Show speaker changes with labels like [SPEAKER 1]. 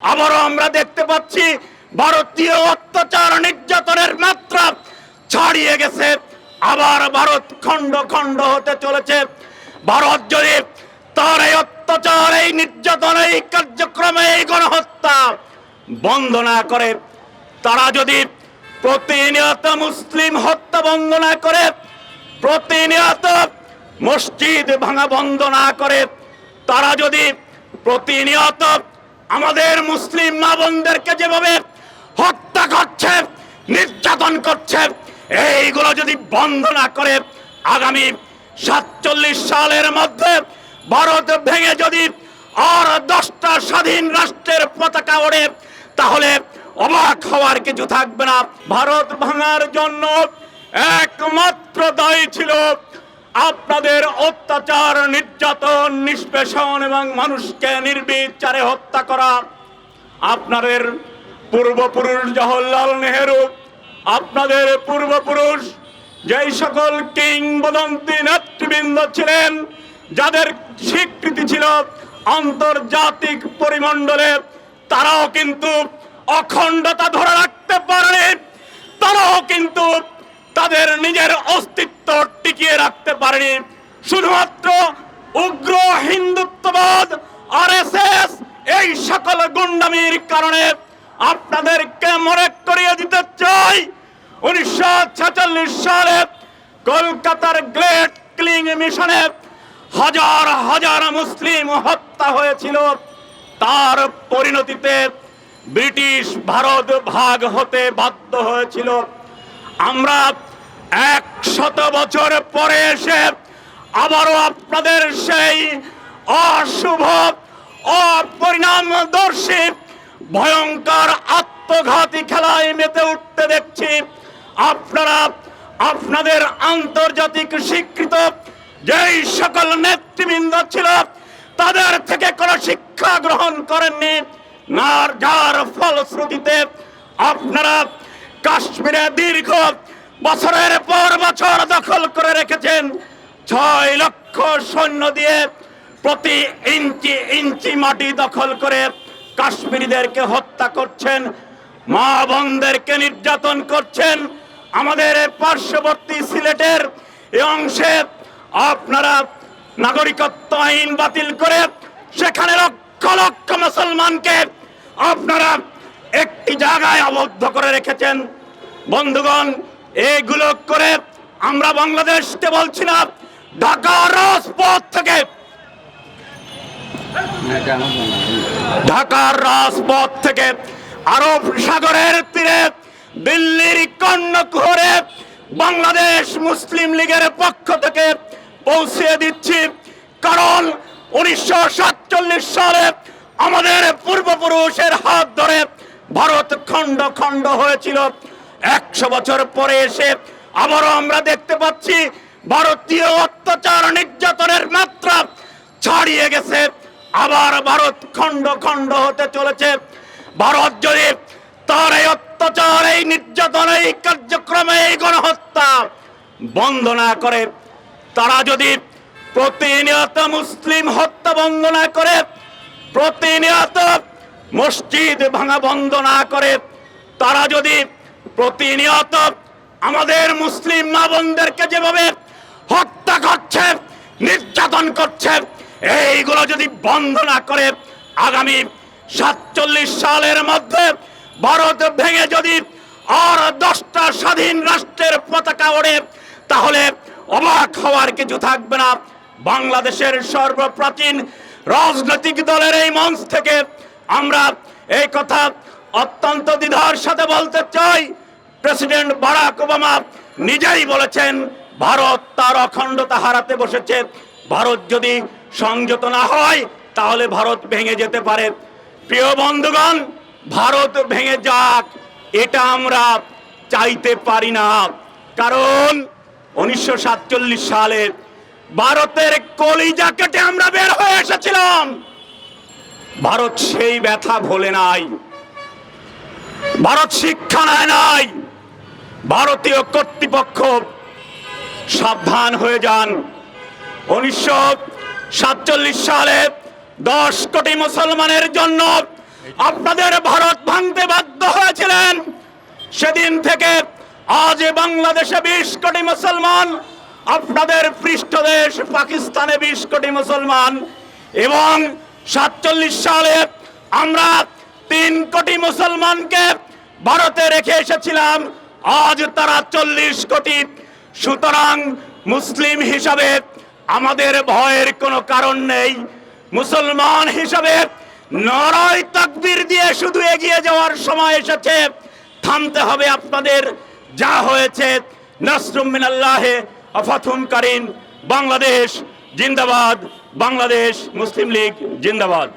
[SPEAKER 1] আবারও আমরা দেখতে পাচ্ছি ভারতীয় অত্যাচার নির্যাতনের মাত্রা ছাড়িয়ে গেছে। আবার ভারত খণ্ড খণ্ড হতে চলেছে। ভারত যদি তার এই অত্যাচার, এই নির্যাতন, এই কার্যক্রমে এই গণহত্যা বন্ধ না করে, তারা যদি প্রতিনিয়ত মুসলিম হত্যা বন্ধ না করে, প্রতিনিয়ত মসজিদ ভাঙা বন্ধ না করে, তারা যদি প্রতিনিয়ত আমাদের মুসলিম মা বোনদেরকে যেভাবে হত্যা করছে, নির্যাতন করছে, এইগুলো যদি বন্ধ না করে আগামী সাতচল্লিশ সালের মধ্যে ভারত ভেঙে যদি আর দশটা স্বাধীন রাষ্ট্রের পতাকা ওড়ে, তাহলে অবাক হওয়ার কিছু থাকবে না। ভারত ভাঙার জন্য একমাত্র দায়ী ছিল আপনাদের অত্যাচার, নির্যাতন, নিষ্পেষণ এবং মানুষকে নির্বিচারে হত্যা করা। আপনাদের পূর্বপুরুষ জওহরলাল নেহেরু, আপনাদের পূর্বপুরুষ যেই সকল কিংবদন্তি নেতৃবৃন্দ ছিলেন, যাদের স্বীকৃতি ছিল আন্তর্জাতিক পরিমণ্ডলে, তারাও কিন্তু অখণ্ডতা ধরে রাখতে পারেনি। তারাও কিন্তু তাদের নিজের অস্তিত্ব টিকিয়ে রাখতে পারেনি। শুধুমাত্র উগ্র হিন্দুত্ববাদ, আরএসএস, এই সকল গুন্ডামির কারণে আপনাদেরকে মনে করিয়ে দিতে চাই, উনিশশো ছেচল্লিশ সালে কলকাতার গ্রেট ক্লিং মিশনে হাজার হাজার মুসলিম হত্যা হয়েছিল। তার পরিণতিতে ব্রিটিশ ভারত ভাগ হতে বাধ্য হয়েছিল। আমরা একশত বছর পরে এসে আবারও আপনাদের সেই অশুভ, অপরিণামদর্শী, ভয়ঙ্কর আত্মঘাতী খেলায় মেতে উঠতে দেখছি আপনারা, আপনাদের আন্তর্জাতিক স্বীকৃত যেই সকল নেতৃবৃন্দ ছিল, তাদের থেকে কোনো শিক্ষা গ্রহণ করেননি। না যার ফলশ্রুতিতে আপনারা কাশ্মীরে দীর্ঘ বছরের পর বছর দখল করে রেখেছেন। ছয় লক্ষ সৈন্য দিয়ে প্রতি ইঞ্চি ইঞ্চি মাটি দখল করে কাশ্মীরিদেরকে হত্যা করছেন, মা বোনদেরকে নির্যাতন করছেন। আমাদের পার্শ্ববর্তী সিলেটের এই অংশে আপনারা নাগরিকত্ব আইন বাতিল করে সেখানে লক্ষ লক্ষ মুসলমানকে আপনারা একটি জায়গায় আবদ্ধ করে রেখেছেন। বন্ধুগণ এগুলো করে আমরা বাংলাদেশকে বলছি না, ঢাকা রাজপথ থেকে। ঢাকার রাজপথ থেকে আরব সাগরের তীরে, দিল্লির কর্ণকুহরে বাংলাদেশ মুসলিম লীগের পক্ষ থেকে পৌঁছে দিচ্ছি। কারণ উনিশশো সাতচল্লিশ সালে আমাদের পূর্বপুরুষের হাত ধরে ভারত খণ্ড খণ্ড হয়েছিল। একশো বছর পরে এসে আবারও আমরা দেখতে পাচ্ছি ভারতীয় অত্যাচার নির্যাতনের মাত্রা ছাড়িয়ে গেছে। আবার ভারত খণ্ড খণ্ড হতে চলেছে। ভারত যদি তার এই অত্যাচার, এই নির্যাতন, এই কার্যক্রমে, এই গণহত্যা বন্ধ না করে, তারা যদি প্রতিনিয়ত মুসলিম হত্যা বন্ধ না করে, প্রতিনিয়ত মসজিদ ভাঙা বন্ধ না করে, তারা যদি প্রতিনিয়ত আমাদের মুসলিম মা যেভাবে হত্যা করছে, নির্যাতন করছে, এইগুলো যদি বন্ধ না করে, আগামী সাতচল্লিশ সালের মধ্যে ভারত ভেঙে যদি আর দশটা স্বাধীন রাষ্ট্রের পতাকা ওড়ে, তাহলে অবাক হওয়ার কিছু থাকবে না। বাংলাদেশের সর্বপ্রাচীন রাজনৈতিক দলের এই মঞ্চ থেকে আমরা এই কথা অত্যন্ত দ্বিধার সাথে বলতে চাই। প্রেসিডেন্ট বারাক ওবামা নিজেই বলেছেন, ভারত তার অখণ্ডতা হারাতে বসেছে। ভারত যদি সংযত না হয়, তাহলে ভারত ভেঙে যেতে পারে। প্রিয় বন্ধুগণ, ভারত ভেঙে যাক, এটা আমরা চাইতে পারি না। কারণ উনিশশো সাতচল্লিশ সালে ভারতের কলিজা কেটে আমরা বের হয়ে এসেছিলাম। ভারত সেই ব্যথা ভোলে নাই। ভারত শিক্ষা নেয় নাই। ভারতীয় কর্তৃপক্ষ সাবধান হয়ে যান। উনিশশো সাতচল্লিশ সালে দশ কোটি মুসলমানের জন্য আপনাদের ভারত ভাঙতে বাধ্য হয়েছিলেন। সেদিন থেকে আজ বাংলাদেশে বিশ কোটি মুসলমান, আপনাদের পৃষ্ঠদেশ পাকিস্তানে বিশ কোটি মুসলমান এবং সাতচল্লিশ সালে আমরা তিন কোটি মুসলমানকে ভারতে রেখে এসেছিলাম। আজ তারা চল্লিশ কোটি। সুতরাং মুসলিম হিসাবে আমাদের ভয়ের কোনো কারণ নেই। মুসলমান হিসাবে নরয় তাকবীর দিয়ে শুধু এগিয়ে যাওয়ার সময় এসেছে। থামতে হবে আপনাদের। যা হয়েছে, নসরুম মিনাল্লাহে আফাথুন কারিন বাংলাদেশ জিন্দাবাদ, বাংলাদেশ মুসলিম লীগ জিন্দাবাদ।